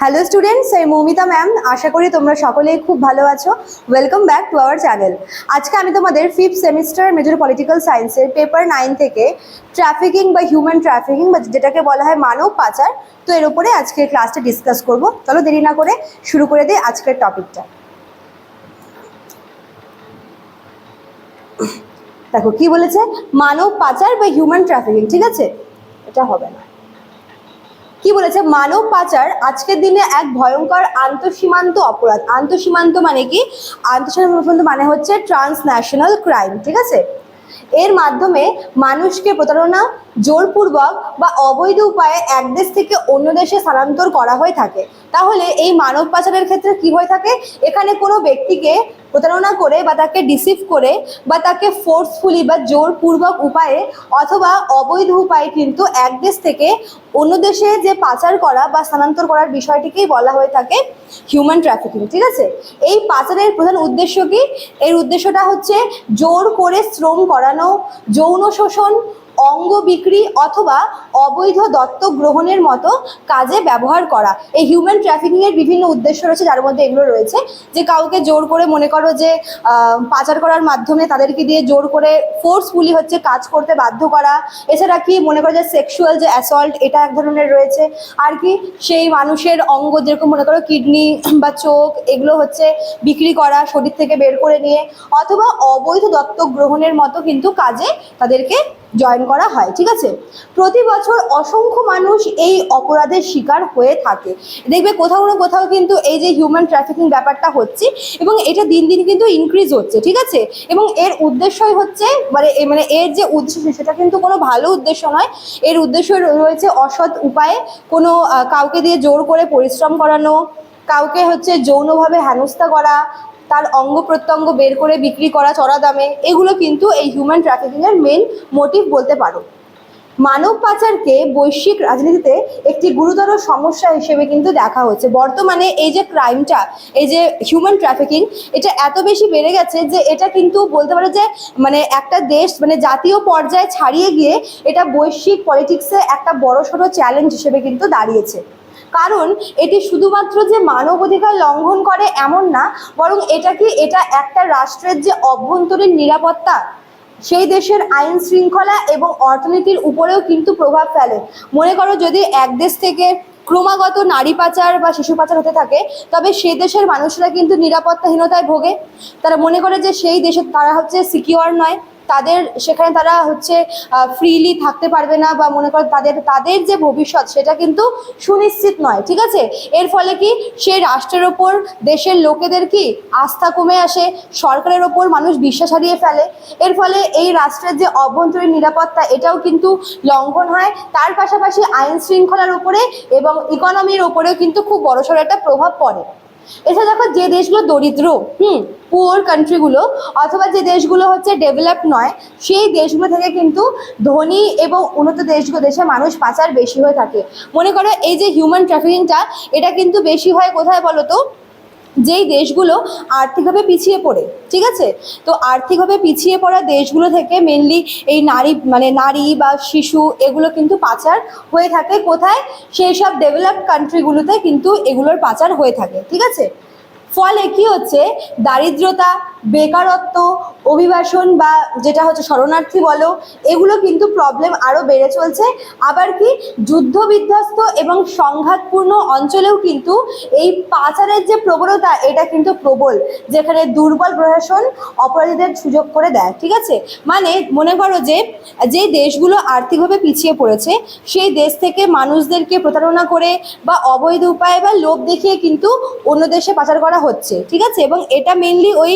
Hello students আমি Moumita ma'am আশা করি তোমরা সকলেই খুব ভালো আছো। Welcome back to our channel আজকে আমি তোমাদের ফিফথ সেমিস্টার মেজর পলিটিক্যাল সায়েন্সের পেপার নাইন থেকে ট্রাফিকিং বা হিউম্যান ট্রাফিকিং বা যেটাকে বলা হয় মানব পাচার, তো এর উপরে আজকে ক্লাসটা ডিসকাস করব। চলো দেরি না করে শুরু করে দিই আজকের টপিকটা দেখো, কি বলেছে? মানব পাচার বা হিউম্যান ট্রাফিকিং ঠিক আছে? এটা হবে না। কি বলেছে? মানব পাচার আজকের দিনে এক ভয়ঙ্কর আন্তঃসীমান্ত অপরাধ। আন্তঃসীমান্ত মানে কি? আন্তঃসীমান্ত মানে হচ্ছে ট্রান্সন্যাশনাল ক্রাইম ঠিক আছে? এর মাধ্যমে মানুষকে প্রতারণা জোরপূর্বক বা অবৈধ উপায়ে এক দেশ থেকে অন্য দেশে স্থানান্তর করা হয়ে থাকে। তাহলে এই মানব পাচারের ক্ষেত্রে কি হয়ে থাকে? এখানে কোনো ব্যক্তিকে প্রতারণা করে বা তাকে ডিসিভ করে বা তাকে ফোর্সফুলি বা জোরপূর্বক উপায়ে অথবা অবৈধ উপায়ে কিন্তু এক দেশ থেকে অন্য দেশে যে পাচার করা বা স্থানান্তর করার বিষয়টিকেই বলা হয়ে থাকে হিউম্যান ট্রাফিকিং ঠিক আছে? এই পাচারের প্রধান উদ্দেশ্য কি? এর উদ্দেশ্যটা হচ্ছে জোর করে শ্রম করানো, যৌন শোষণ অঙ্গ বিক্রি অথবা অবৈধ দত্তক গ্রহণের মতো কাজে ব্যবহার করা। এই হিউম্যান ট্রাফিকিং এর বিভিন্ন উদ্দেশ্য রয়েছে, যার মধ্যে এগুলো রয়েছে। যে কাউকে জোর করে মনে করো যে পাচার করার মাধ্যমে তাদেরকে দিয়ে জোর করে ফোর্সফুলি হচ্ছে কাজ করতে বাধ্য করা। এছাড়া কি মনে করো যে সেক্সুয়াল যে অ্যাসল্ট এটা এক ধরনের রয়েছে। আর কি সেই মানুষের অঙ্গ যেরকম মনে করো কিডনি বা চোখ, এগুলো হচ্ছে বিক্রি করা, শরীর থেকে বের করে নিয়ে। অথবা অবৈধ দত্তক গ্রহণের মতো কিন্তু কাজে তাদেরকে জয়েন করা হয়, ঠিক আছে? প্রতি বছর অসংখ্য মানুষ এই অপরাধের শিকার হয়ে থাকে। দেখবে কোথাও না কোথাও কিন্তু এই যে হিউম্যান ট্রাফিকিং ব্যাপারটা হচ্ছে এবং এটা দিন দিন কিন্তু ইনক্রিজ হচ্ছে, ঠিক আছে? এবং এর উদ্দেশ্যই হচ্ছে মানে মানে এর যে উদ্দেশ্য, সেটা কিন্তু কোনো ভালো উদ্দেশ্য নয়। এর উদ্দেশ্য রয়েছে অসৎ উপায়ে কোনো কাউকে দিয়ে জোর করে পরিশ্রম করানো, কাউকে হচ্ছে যৌনভাবে হেনস্থা করা তার অঙ্গ প্রত্যঙ্গ বের করে বিক্রি করা, চড়া দামে, এগুলো কিন্তু এই হিউম্যান ট্রাফিকিংয়ের মেন মোটিভ বলতে পারো। মানব পাচারকে বৈশ্বিক রাজনীতিতে একটি গুরুতর সমস্যা হিসেবে কিন্তু দেখা হচ্ছে বর্তমানে এই যে ক্রাইমটা এই যে হিউম্যান ট্রাফিকিং এটা এত বেশি বেড়ে গেছে যে এটা কিন্তু বলতে পারো যে মানে একটা দেশ মানে জাতীয় পর্যায়ে ছাড়িয়ে গিয়ে এটা বৈশ্বিক পলিটিক্সে একটা বড়সড় চ্যালেঞ্জ হিসেবে কিন্তু দাঁড়িয়েছে। কারণ এটি শুধুমাত্র যে মানব অধিকার লঙ্ঘন করে এমন না, বরং এটা কি এটা একটা রাষ্ট্রের যে অভ্যন্তরীণ নিরাপত্তা, সেই দেশের আইন শৃঙ্খলা এবং অর্থনীতির উপরেও কিন্তু প্রভাব ফেলে। মনে করো যদি এক দেশ থেকে ক্রমাগত নারী পাচার বা শিশু পাচার হতে থাকে, তবে সে দেশের মানুষরা কিন্তু নিরাপত্তাহীনতায় ভোগে। তারা মনে করে যে সেই দেশে তারা হচ্ছে সিকিওর নয়। তাদের, সেখানে তারা হচ্ছে ফ্রিলি থাকতে পারবে না বা মনে করো তাদের তাদের যে ভবিষ্যৎ সেটা কিন্তু সুনিশ্চিত নয়, ঠিক আছে? এর ফলে কি? সেই রাষ্ট্রের ওপর, দেশের লোকেদের কি? আস্থা কমে আসে, সরকারের ওপর মানুষ বিশ্বাস হারিয়ে ফেলে। এর ফলে এই রাষ্ট্রের যে অভ্যন্তরীণ নিরাপত্তা, এটাও কিন্তু লঙ্ঘন হয়। তার পাশাপাশি আইন শৃঙ্খলার উপরে এবং ইকোনমির ওপরেও কিন্তু খুব বড়সড় একটা প্রভাব পড়ে। এছাড়া দেখো যে দেশগুলো দরিদ্র, হুম পুয়ার কান্ট্রিগুলো অথবা যে দেশগুলো হচ্ছে ডেভেলপ নয়, সেই দেশগুলো থেকে কিন্তু ধনী এবং উন্নত দেশগুলো দেশে মানুষ পাচার বেশি হয়ে থাকে। মনে করো এই যে হিউম্যান ট্রাফিকিংটা এটা কিন্তু বেশি হয় কোথায় বলো তো যেই দেশগুলো আর্থিকভাবে পিছিয়ে পড়ে, ঠিক আছে? তো আর্থিকভাবে পিছিয়ে পড়া দেশগুলো থেকে মেনলি এই নারী মানে নারী বা শিশু এগুলো কিন্তু পাচার হয়ে থাকে কোথায়? সেই সব ডেভেলপড কান্ট্রিগুলোতে কিন্তু এগুলোর পাচার হয়ে থাকে, ঠিক আছে? ফলে কি হচ্ছে? দারিদ্রতা বেকারত্ব, অভিবাসন বা যেটা হচ্ছে শরণার্থী বলো, এগুলো কিন্তু প্রবলেম আরও বেড়ে চলছে। আবার কি যুদ্ধ বিধ্বস্ত এবং সংঘাতপূর্ণ অঞ্চলেও কিন্তু এই পাচারের যে প্রবণতা, এটা কিন্তু প্রবল, যেখানে দুর্বল প্রশাসন অপরাধীদের সুযোগ করে দেয়, ঠিক আছে? মানে মনে করো যে যে দেশগুলো আর্থিকভাবে পিছিয়ে পড়েছে, সেই দেশ থেকে মানুষদেরকে প্রতারণা করে বা অবৈধ উপায়ে বা লোভ দেখিয়ে কিন্তু অন্য দেশে পাচার করা হচ্ছে, ঠিক আছে? এবং এটা মেনলি ওই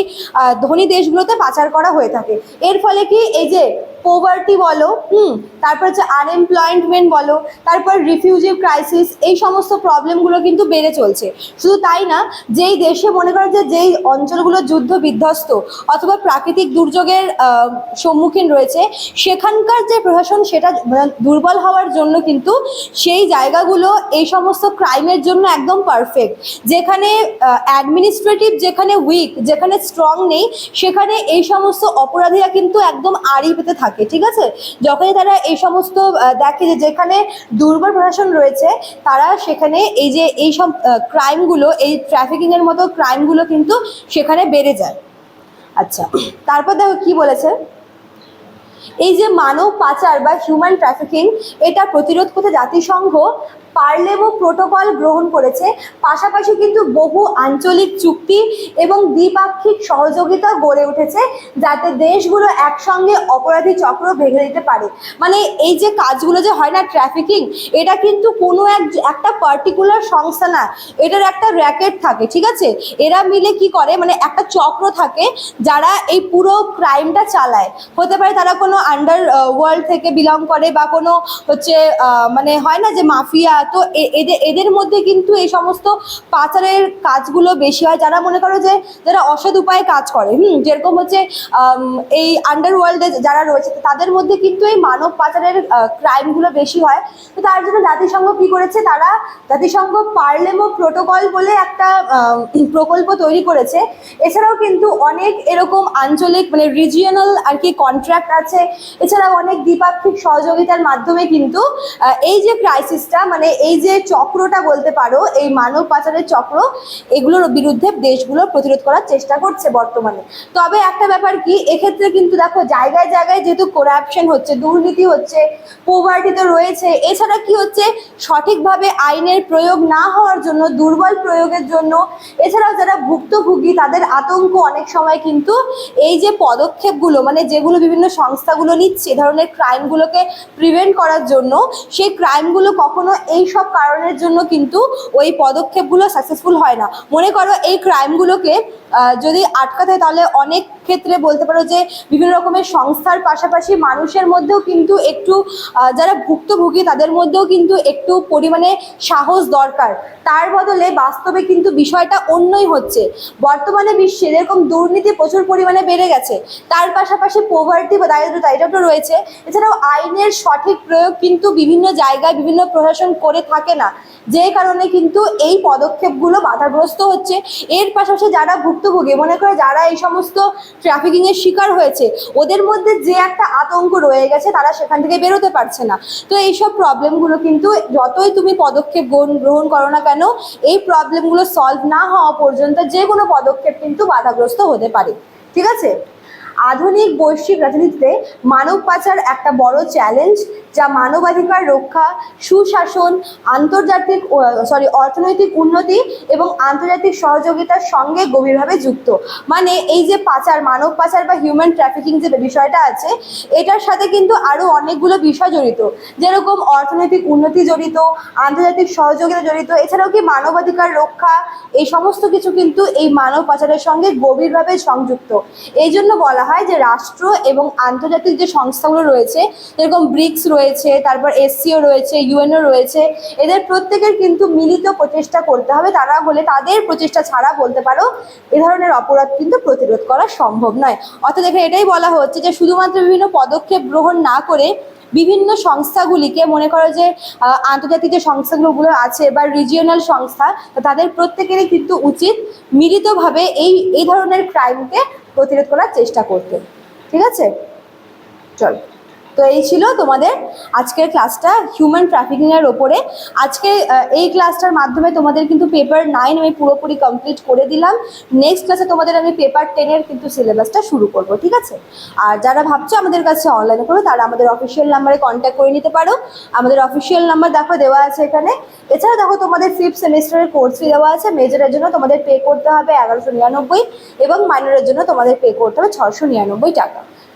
ধনী দেশগুলোতে পাচার করা হয়ে থাকে। এর ফলে কি এই যে পোভার্টি বলো, হুম, তারপর হচ্ছে আনএমপ্লয়েমেন্ট বলো, তারপর রিফিউজি ক্রাইসিস এই সমস্ত প্রবলেমগুলো কিন্তু বেড়ে চলছে। শুধু তাই না, যেই দেশে মনে করো যে যেই অঞ্চলগুলো যুদ্ধ বিধ্বস্ত অথবা প্রাকৃতিক দুর্যোগের সম্মুখীন রয়েছে, সেখানকার যে প্রশাসন সেটা দুর্বল হওয়ার জন্য কিন্তু সেই জায়গাগুলো এই সমস্ত ক্রাইমের জন্য একদম পারফেক্ট যেখানে অ্যাডমিনিস্ট্রেটিভ যেখানে উইক যেখানে স্ট্রং নেই, সেখানে এই সমস্ত অপরাধীরা কিন্তু একদম আড়ি পেতে থাকে। ঠিক আছে? যখনই তারা এই সমস্ত দেখে যে যেখানে দুর্বল প্রশাসন রয়েছে, তারা সেখানে এই যে এই সব ক্রাইমগুলো এই ট্রাফিকিংয়ের মতো ক্রাইমগুলো কিন্তু সেখানে বেড়ে যায়। আচ্ছা তারপর দেখো কি বলেছে? এই যে মানব পাচার বা হিউম্যান ট্রাফিকিং এটা প্রতিরোধ করতে জাতিসংঘ পার্লেমো প্রোটোকল গ্রহণ করেছে। পাশাপাশি কিন্তু বহু আঞ্চলিক চুক্তি এবং দ্বিপাক্ষিক সহযোগিতা গড়ে উঠেছে, যাতে দেশগুলো একসঙ্গে অপরাধী চক্র ভেঙে দিতে পারে। মানে এই যে কাজগুলো যে হয় না ট্রাফিকিং এটা কিন্তু কোনো এক, একটা পার্টিকুলার সংস্থা না, এটার একটা র্যাকেট থাকে, ঠিক আছে? এরা মিলে কি করে? মানে একটা চক্র থাকে, যারা এই পুরো ক্রাইমটা চালায়। হতে পারে তারা কোনো আন্ডার ওয়ার্ল্ড থেকে বিলং করে বা কোনো হচ্ছে মানে হয় না যে মাফিয়া তো এদের এদের মধ্যে কিন্তু এই সমস্ত পাচারের কাজগুলো বেশি হয়। যারা মনে করো যে, যারা অসৎ উপায়ে কাজ করে, হুম, যেরকম হচ্ছে এই আন্ডার ওয়ার্ল্ডে যারা রয়েছে তাদের মধ্যে কিন্তু এই মানব পাচারের ক্রাইমগুলো বেশি হয়। তো তার জন্য জাতিসংঘ কি করেছে? তারা জাতিসংঘ পার্লেমো প্রোটোকল বলে একটা প্রকল্প তৈরি করেছে। এছাড়াও কিন্তু অনেক এরকম আঞ্চলিক মানে রিজিয়নাল আর কি কন্ট্রাক্ট আছে এছাড়াও অনেক দ্বিপাক্ষিক সহযোগিতার মাধ্যমে কিন্তু এই যে ক্রাইসিসটা মানে এই যে চক্রটা বলতে পারো, এই মানব পাচারের চক্র, এগুলোর বিরুদ্ধে দেশগুলো প্রতিরোধ করার চেষ্টা করছে বর্তমানে। তবে একটা ব্যাপার কি, এক্ষেত্রে কিন্তু দেখো, জায়গায় জায়গায় যেহেতু করাপশন হচ্ছে, দুর্নীতি হচ্ছে পোভার্টি তো রয়েছে, এছাড়া কি হচ্ছে, সঠিকভাবে আইনের প্রয়োগ না হওয়ার জন্য, দুর্বল প্রয়োগের জন্য, এছাড়াও যারা ভুক্তভোগী, তাদের আতঙ্ক অনেক সময় কিন্তু এই যে পদক্ষেপগুলো মানে যেগুলো বিভিন্ন সংস্থাগুলো নিচ্ছে, এ ধরনের ক্রাইমগুলোকে প্রিভেন্ট করার জন্য, সেই ক্রাইমগুলো কখনো এই সব কারণের জন্য কিন্তু ওই পদক্ষেপগুলো সাকসেসফুল হয় না। মনে করো এই ক্রাইমগুলোকে যদি আটকাতে তাহলে অনেক ক্ষেত্রে বলতে পারো যে বিভিন্ন রকমের সংস্থার পাশাপাশি মানুষের মধ্যেও কিন্তু একটু যারা ভুক্তভোগী তাদের মধ্যেও কিন্তু একটু পরিমাণে সাহস দরকার। তার বদলে বাস্তবে কিন্তু বিষয়টা অন্যই হচ্ছে। বর্তমানে বিশ্বে এরকম দুর্নীতি প্রচুর পরিমাণে বেড়ে গেছে, তার পাশাপাশি পোভার্টি বা এটা তো রয়েছে। এছাড়াও আইনের সঠিক প্রয়োগ কিন্তু বিভিন্ন জায়গায় বিভিন্ন প্রশাসন করে থাকে না। যে কারণে কিন্তু এই পদক্ষেপগুলো বাধাগ্রস্ত হচ্ছে। এর পাশাপাশি যারা ভুক্তভোগী, মনে করে যারা এই সমস্ত ট্রাফিকিং এর শিকার হয়েছে, ওদের মধ্যে যে একটা আতঙ্ক রয়ে গেছে, তারা সেখান থেকে বেরোতে পারছে না। তো এইসব প্রবলেমগুলো কিন্তু যতই তুমি পদক্ষেপ গ্রহণ করো না কেন, এই প্রবলেমগুলো সলভ না হওয়া পর্যন্ত যে কোনো পদক্ষেপ কিন্তু বাধাগ্রস্ত হতে পারে। ঠিক আছে? আধুনিক বৈশ্বিক রাজনীতিতে মানব পাচার একটা বড় চ্যালেঞ্জ যা মানবাধিকার রক্ষা, সুশাসন, আন্তর্জাতিক সরি অর্থনৈতিক উন্নতি এবং আন্তর্জাতিক সহযোগিতার সঙ্গে গভীরভাবে যুক্ত। মানে এই যে পাচার, মানব পাচার বা হিউম্যান ট্রাফিকিং যে বিষয়টা আছে, এটার সাথে কিন্তু আরও অনেকগুলো বিষয় জড়িত। যেরকম অর্থনৈতিক উন্নতি জড়িত, আন্তর্জাতিক সহযোগিতা জড়িত, এছাড়াও কি মানবাধিকার রক্ষা, এই সমস্ত কিছু কিন্তু এই মানব পাচারের সঙ্গে গভীরভাবে সংযুক্ত। এই জন্য বলা হয় যে রাষ্ট্র এবং আন্তর্জাতিক যে সংস্থাগুলো রয়েছে, যেরকম ব্রিক্স রয়েছে, তারপর এসসিও রয়েছে, ইউএনও রয়েছে, এদের প্রত্যেকের কিন্তু মিলিত প্রচেষ্টা করতে হবে। তারা হলে তাদের প্রচেষ্টা ছাড়া বলতে পারো, এ ধরনের অপরাধ কিন্তু প্রতিরোধ করা সম্ভব নয়। অর্থাৎ এখানে এটাই বলা হচ্ছে যে, শুধুমাত্র বিভিন্ন পদক্ষেপ গ্রহণ না করে বিভিন্ন সংস্থাগুলিকে মনে করো যে আন্তর্জাতিক যে সংস্থাগুলো আছে বা রিজিওনাল সংস্থা তাদের প্রত্যেকেরই কিন্তু উচিত মিলিতভাবে এই এই ধরনের ক্রাইমকে প্রতিরোধ করার চেষ্টা করতে। ঠিক আছে? চলো। তো এই ছিল তোমাদের আজকের ক্লাসটা হিউম্যান ট্রাফিকিংয়ের ওপরে। আজকে এই ক্লাসটার মাধ্যমে তোমাদের কিন্তু পেপার নাইন আমি পুরোপুরি কমপ্লিট করে দিলাম। নেক্সট ক্লাসে তোমাদের আমি পেপার টেনের কিন্তু সিলেবাসটা শুরু করব, ঠিক আছে? আর যারা ভাবছ আমাদের কাছে অনলাইনে করো, তারা আমাদের অফিসিয়াল নাম্বারে কন্ট্যাক্ট করে নিতে পারো। আমাদের অফিসিয়াল নাম্বার দেখো দেওয়া আছে এখানে। এছাড়া দেখো তোমাদের ফিফথ সেমিস্টারের কোর্স ফি দেওয়া আছে। মেজরের জন্য তোমাদের পে করতে হবে এগারোশো নিরানব্বই এবং মাইনরের জন্য তোমাদের পে করতে হবে ছশো নিরানব্বই টাকা।